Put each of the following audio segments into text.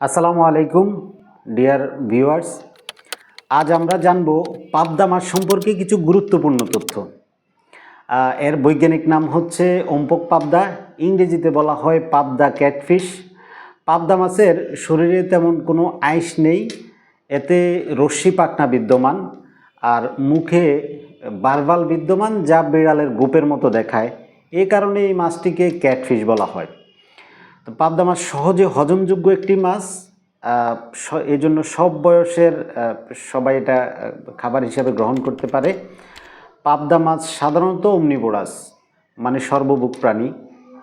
আসসালামু আলাইকুম, dear viewers. আজ আমরা জানব পাবদা মাছ সম্পর্কে কিছু গুরুত্বপূর্ণ তথ্য। এর বৈজ্ঞানিক নাম হচ্ছে অম্পক পাবদা, ইংরেজিতে বলা হয় পাবদা ক্যাটফিশ। পাবদা মাছের শরীরে তেমন কোনো আইস নেই, এতে রশ্মি পাখনা বিদ্যমান, আর মুখে বারবাল বিদ্যমান, যা বিড়ালের গোপের মতো দেখায়। এ কারণে এই মাছটিকে ক্যাটফিশ বলা হয়। তো পাবদা মাছ সহজে হজমযোগ্য একটি মাছ এই জন্য সব বয়সের সবাই এটা খাবার হিসাবে গ্রহণ করতে পারে। পাবদা মাছ সাধারণত অমনিবোরাস মানে সর্বভুক প্রাণী।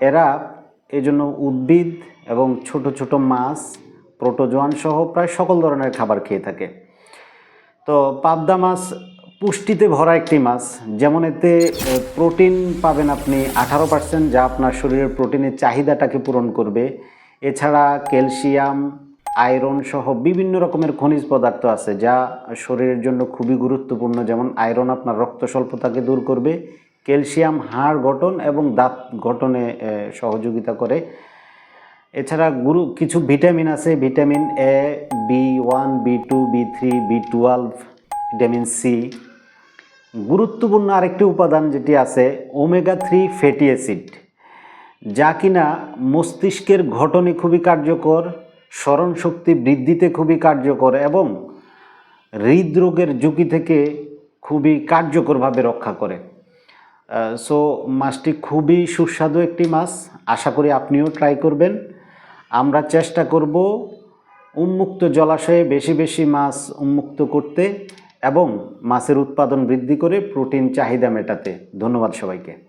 এরা এজন্য উদ্ভিদ এবং ছোট ছোট মাছ, প্রোটোজোয়ান সহ প্রায় সকল ধরনের খাবার খেয়ে থাকে। তো পাবদা মাছ পুষ্টিতে ভরা একটি মাছ, যেমন এতে প্রোটিন পাবেন আপনি আঠারো পার্সেন্ট যা আপনার শরীরের প্রোটিনের চাহিদাটাকে পূরণ করবে। এছাড়া ক্যালসিয়াম, আয়রন সহ বিভিন্ন রকমের খনিজ পদার্থ আছে, যা শরীরের জন্য খুবই গুরুত্বপূর্ণ, যেমন আয়রন আপনার রক্ত স্বল্পতাকে দূর করবে, ক্যালসিয়াম হাড় গঠন এবং দাঁত গঠনে সহযোগিতা করে। এছাড়া গুরু, কিছু ভিটামিন আছে, vitamin A, B one, B two, B three, B twelve vitamin C গুরুত্বপূর্ণ আরেকটি উপাদান যেটি আছে ওমেগা থ্রি ফ্যাটি অ্যাসিড যা কিনা মস্তিষ্কের গঠনে খুবই কার্যকর স্মরণ শক্তি বৃদ্ধিতে খুবই কার্যকর এবং হৃদরোগের ঝুঁকি থেকে খুবই কার্যকরভাবে রক্ষা করে। সো মাছটি খুবই সুস্বাদু একটি মাছ। আশা করি আপনিও ট্রাই করবেন। আমরা চেষ্টা করব উন্মুক্ত জলাশয়ে বেশি বেশি মাছ উন্মুক্ত করতে। এবং মাছের উৎপাদন বৃদ্ধি করে প্রোটিন চাহিদা মেটাতে। ধন্যবাদ সবাইকে।